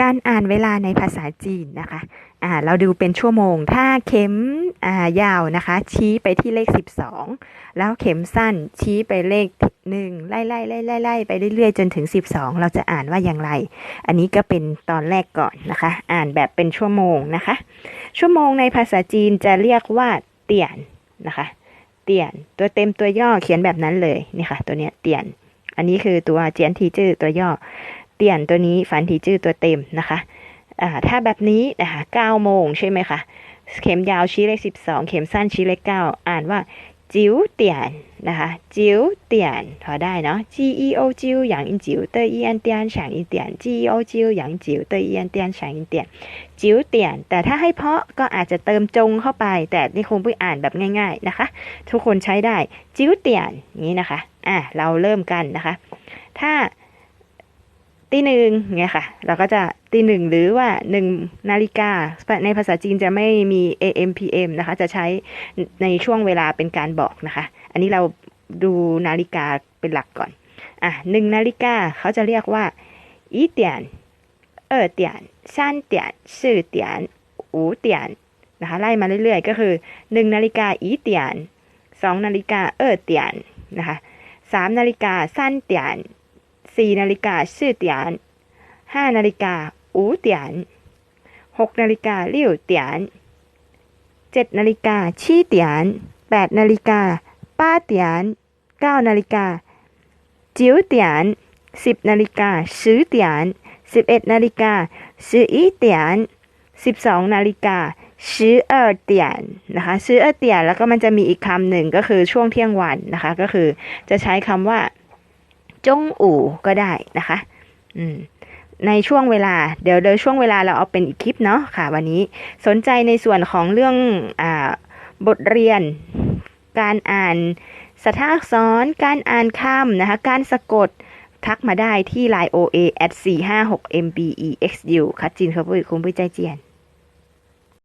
การอ่านเวลาในภาษาจีนนะคะอ่าเราดูเป็นชั่วโมง ถ้าเข็มอ่ายาวนะคะ ชี้ไปที่เลข 12 แล้วเข็มสั้นชี้ไปเลขหนึ่งไล่ไล่ไล่ไล่ไล่ไปเรื่อยๆ จนถึง 12 เราจะอ่านว่าอย่างไร อันนี้ก็เป็นตอนแรกก่อนนะคะ อ่านแบบเป็นชั่วโมงนะคะ ชั่วโมงในภาษาจีนจะเรียกว่าเตียนนะคะ เตียนตัวเต็มตัวย่อเขียนแบบนั้นเลยนี่ค่ะ ตัวเนี้ยเตียน อันนี้คือตัวเจียนทีจื้อตัวย่อ เตียนตัวนี้ฝันทีจื้อตัวเต็มนะคะอ่าถ้าแบบนี้นะคะ9โมงใช่ไหมคะ เข็มยาวชี้เลข12เข็มสั้นชี้เลข9อ่านว่าจิ๋วเตียนนะคะจิ๋วเตียนพอได้เนาะ G E O จิ๋วอย่างอินจิ๋วเตออีอันเตียนฉางอีเตียน G E O จิ๋วอย่างจิ๋วเตออีอันเตียนฉางอีเตียนจิ๋วเตียน แต่ถ้าให้เพาะก็อาจจะเติมจงเข้าไป แต่นี่คงไปอ่านแบบง่าย ๆนะคะ ทุกคนใช้ได้จิ๋วเตียนนี้นะคะอะเราเริ่มกันนะคะ ถ้า ตีหนึ่งเนี่ยค่ะ เราก็จะตีหนึ่งหรือว่าหนึ่งนาฬิกา ในภาษาจีนจะไม่มี AM PM นะคะ จะใช้ในช่วงเวลาเป็นการบอกนะคะ อันนี้เราดูนาฬิกาเป็นหลักก่อน อะหนึ่งนาฬิกาเขาจะเรียกว่าอีเตียนเออเตียนซานเตียนสื่อเตียนอูเตียนนะคะไล่มาเรื่อยๆ ก็คือหนึ่งนาฬิกาอีเตียนสองนาฬิกาเออเตียนนะคะสามนาฬิกาซานเตียน สี่นาฬิกาชื่อเตียนห้านาฬิกาอูเตียนหกนาฬิกาเลี่ยวเตียนเจ็ดนาฬิกาชี่เตียนแปดนาฬิกาป้าเตียนเก้านาฬิกาจิ๋วเตียนสิบนาฬิกาซื้อเตียนสิบเอ็ดนาฬิกาซื้ออีเตียนสิบสองนาฬิกาซื้อเออเตียนนะคะซื้อเออเตียนแล้วก็มันจะมีอีกคำหนึ่งก็คือช่วงเที่ยงวันนะคะ ก็คือจะใช้คำว่า จงอู่ก็ได้นะคะ อืมในช่วงเวลาเดี๋ยวเดี๋ยวช่วงเวลาเราเอาเป็นอีกคลิปเนาะค่ะ วันนี้สนใจในส่วนของเรื่องอ่าบทเรียน การอ่านสถาอักษร การอ่านคำนะคะ การสะกดทักมาได้ที่ line oa at 456 mbexu คัดจินเขาพูดคุ้มไปใจเจียน